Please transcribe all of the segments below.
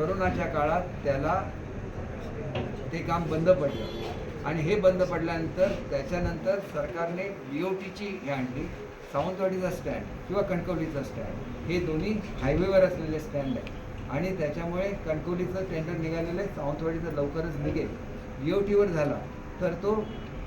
करोनाच्या काळात त्याला ते काम बंद पडलं. आणि हे बंद पडल्यानंतर त्याच्यानंतर सरकारने बी ओ टीची हे आणली सावंतवाडीचा स्टँड किंवा कणकवलीचा स्टँड हे दोन्ही हायवेवर असलेले स्टँड आहे आणि त्याच्यामुळे कणकवलीचं टेंडर निघालेलं आहे सावंतवाडीचं लवकरच निघेल. बी ओ टीवर झाला तर तो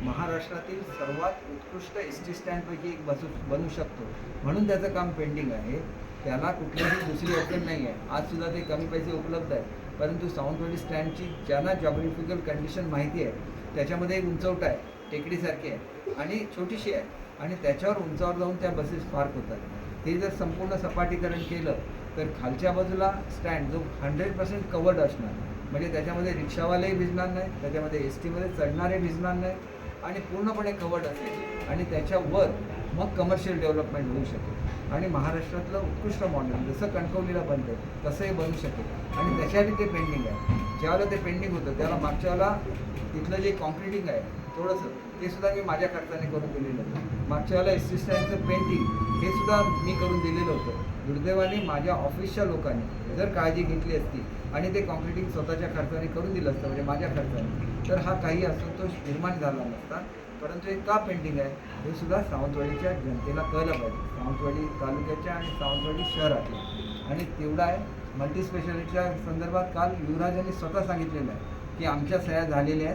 महाराष्ट्रातील सर्वात उत्कृष्ट एस टी स्टँडपैकी एक बसू बनू शकतो. म्हणून त्याचं काम पेंडिंग आहे. त्याला कुठलीही दुसरी ऑप्शन नाही आहे आज सुद्धा ते कमी पैसे उपलब्ध आहे परंतु सावंतवाडी स्टँडची ज्यांना जॉग्राफिकल कंडिशन माहिती आहे त्याच्यामध्ये एक उंचवटा आहे टेकडीसारखी आहे. आणि छोटीशी आहे. आणि त्याच्यावर उंचावर जाऊन त्या बसेस पार्क होतात. ते जर संपूर्ण सपाटीकरण केलं तर खालच्या बाजूला स्टँड जो हंड्रेड पर्सेंट कवर्ड असणार. म्हणजे त्याच्यामध्ये रिक्षावालेही भिजणार नाही त्याच्यामध्ये एस टीमध्ये चढणारे भिजणार नाही. आणि पूर्णपणे कवर्ड असेल. आणि त्याच्यावर मग कमर्शियल डेव्हलपमेंट होऊ शकेल. आणि महाराष्ट्रातलं उत्कृष्ट मॉडेल जसं कणकवलीला बनतं तसंही बनू शकेल. आणि त्याच्यासाठी ते पेंडिंग आहे. ज्यावेळेला ते पेंडिंग होतं त्याला मागच्या वेळेला तिथलं जे कॉन्क्रिटिंग आहे थोडंसं ते सुद्धा मी माझ्या खर्चाने करून दिलेलं होतं. मागच्या वेळेला एस टी स्टँडचं पेंटिंग हे सुद्धा मी करून दिलेलं होतं. दुर्दैवाने माझ्या ऑफिसच्या लोकांनी जर काळजी घेतली असती आणि ते कॉन्क्रिटिंग स्वतःच्या खर्चाने करून दिलं असतं म्हणजे माझ्या खर्चाने तर हा काही असंतोष निर्माण झाला नसता. परंतु हे का पेंडिंग आहे? हे सुद्धा सावंतवाडीच्या जनतेला कळलं पाहिजे. सावंतवाडी तालुक्याच्या आणि सावंतवाडी शहरातल्या. आणि तेवढा आहे. मल्टी स्पेशालिटीच्या संदर्भात काल युवराजांनी स्वतः सांगितलेलं आहे की आमच्या सह्या झालेल्या आहेत.